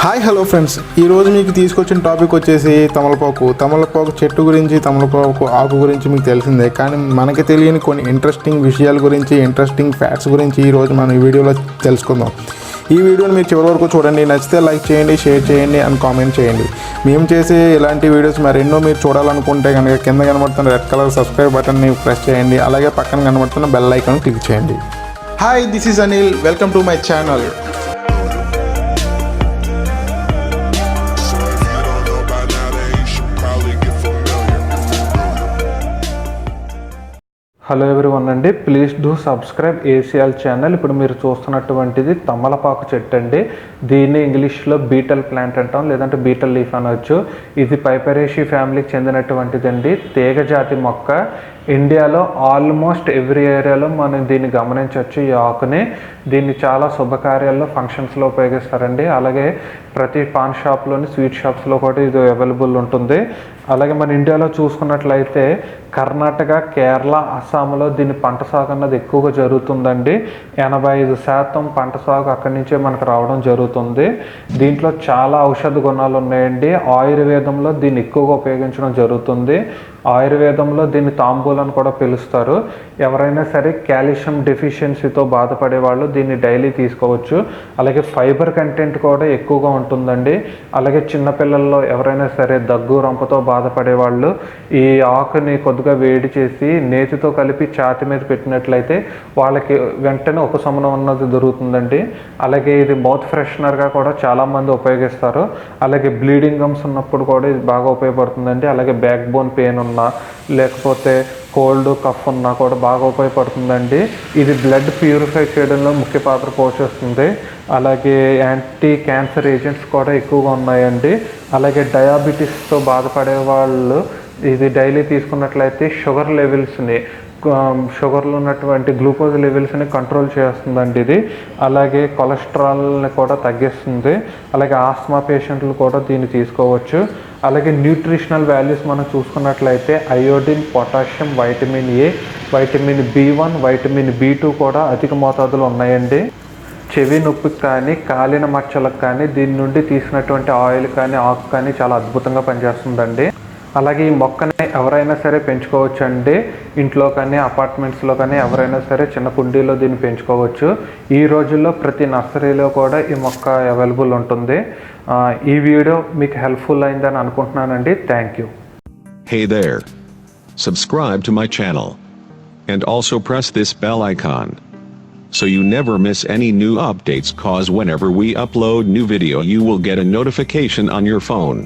Hi hello friends ఈరోజు మీకు తీసుకొచ్చిన టాపిక్ వచ్చేసి తమలపాకు. తమలపాకు చెట్టు గురించి తమలపాకు ఆకు గురించి మీకు తెలిసిందే. కానీ మనకి తెలియని కొన్ని ఇంట్రెస్టింగ్ విషయాల గురించి ఇంట్రెస్టింగ్ ఫ్యాక్ట్స్ గురించి ఈరోజు మనం ఈ వీడియోలో తెలుసుకుందాం. ఈ వీడియోని మీరు చివరి వరకు చూడండి. నచ్చితే లైక్ చేయండి షేర్ చేయండి అండ్ కామెంట్ చేయండి. మేము చేసే ఇలాంటి వీడియోస్ మరెన్నో మీరు చూడాలనుకుంటే కనుక కింద కనబడుతున్న రెడ్ కలర్ సబ్స్క్రైబ్ బటన్ని ప్రెస్ చేయండి. అలాగే పక్కన కనబడుతున్న బెల్ ఐకాన్ క్లిక్ చేయండి. Hi this is Anil welcome to my channel hello everyone అండి. Please do subscribe ACL channel. ఇప్పుడు మీరు చూస్తున్నటువంటిది తమలపాకు చెట్టు అండి. దీన్ని ఇంగ్లీష్లో బీటల్ ప్లాంట్ అంటాం లేదంటే బీటల్ లీఫ్ అనవచ్చు ఇది పైపరేషి ఫ్యామిలీకి చెందినటువంటిదండి. తీగ జాతి మొక్క. ఇండియాలో ఆల్మోస్ట్ ఎవ్రీ ఏరియాలో మనం దీన్ని గమనించవచ్చు. ఈ ఆకుని దీన్ని చాలా శుభకార్యాల్లో ఫంక్షన్స్లో ఉపయోగిస్తారండి. అలాగే ప్రతి పాన్ షాప్లోని స్వీట్ షాప్స్లో కూడా ఇది అవైలబుల్ ఉంటుంది. అలాగే మన ఇండియాలో చూసుకున్నట్లయితే కర్ణాటక కేరళ అస్సాంలో దీని పంట సాగు అన్నది ఎక్కువగా జరుగుతుందండి. ఎనభై ఐదు శాతం పంట సాగు అక్కడి నుంచే మనకు రావడం జరుగుతుంది. దీంట్లో చాలా ఔషధ గుణాలు ఉన్నాయండి. ఆయుర్వేదంలో దీన్ని ఎక్కువగా ఉపయోగించడం జరుగుతుంది. ఆయుర్వేదంలో దీన్ని అని కూడా పిలుస్తారు. ఎవరైనా సరే కాల్షియం డెఫిషియన్సీతో బాధపడే వాళ్ళు దీన్ని డైలీ తీసుకోవచ్చు. అలాగే ఫైబర్ కంటెంట్ కూడా ఎక్కువగా ఉంటుందండి. అలాగే చిన్నపిల్లల్లో ఎవరైనా సరే దగ్గు రంపతో బాధపడే వాళ్ళు ఈ ఆకుని కొద్దిగా వేడి చేసి నేతితో కలిపి ఛాతి మీద పెట్టినట్లయితే వాళ్ళకి వెంటనే ఉపశమనం అన్నది దొరుకుతుందండి. అలాగే ఇది మౌత్ ఫ్రెషనర్గా కూడా చాలామంది ఉపయోగిస్తారు. అలాగే బ్లీడింగ్ గమ్స్ ఉన్నప్పుడు కూడా ఇది బాగా ఉపయోగపడుతుందండి. అలాగే బ్యాక్ బోన్ పెయిన్ ఉన్నా లేకపోతే కోల్డ్ కఫ్ ఉన్నా కూడా బాగా ఉపయోగపడుతుందండి. ఇది బ్లడ్ ప్యూరిఫై చేయడంలో ముఖ్య పాత్ర పోషిస్తుంది. అలాగే యాంటీ క్యాన్సర్ ఏజెంట్స్ కూడా ఎక్కువగా ఉన్నాయండి. అలాగే డయాబెటీస్తో బాధపడే వాళ్ళు ఇది డైలీ తీసుకున్నట్లయితే షుగర్ లెవెల్స్ని Um, షుగర్లో ఉన్నటువంటి గ్లూకోజ్ లెవెల్స్ని కంట్రోల్ చేస్తుందండి ఇది. అలాగే కొలెస్ట్రాల్ని కూడా తగ్గిస్తుంది. అలాగే ఆస్మా పేషెంట్లు కూడా దీన్ని తీసుకోవచ్చు. అలాగే న్యూట్రిషనల్ వాల్యూస్ మనం చూసుకున్నట్లయితే iodine potassium vitamin A vitamin B one vitamin B two కూడా అధిక మోతాదులో ఉన్నాయండి. చెవి నొప్పికి కానీ కాలిన మచ్చలకు కానీ దీని నుండి తీసినటువంటి ఆయిల్ కానీ ఆకు కానీ చాలా అద్భుతంగా పనిచేస్తుందండి. అలాగే ఈ మొక్కని ఎవరైనా సరే పెంచుకోవచ్చు అంటే ఇంట్లో కానీ అపార్ట్మెంట్స్లో కానీ ఎవరైనా సరే చిన్న కుండీలో దీన్ని పెంచుకోవచ్చు. ఈ రోజుల్లో ప్రతి నర్సరీలో కూడా ఈ మొక్క అవైలబుల్ ఉంటుంది. ఈ వీడియో మీకు హెల్ప్ఫుల్ అయిందని అనుకుంటున్నానండి. Thank you. Hey there subscribe to my channel and also press this bell icon So you never miss any new updates cause whenever we upload new video you will get a notification on your phone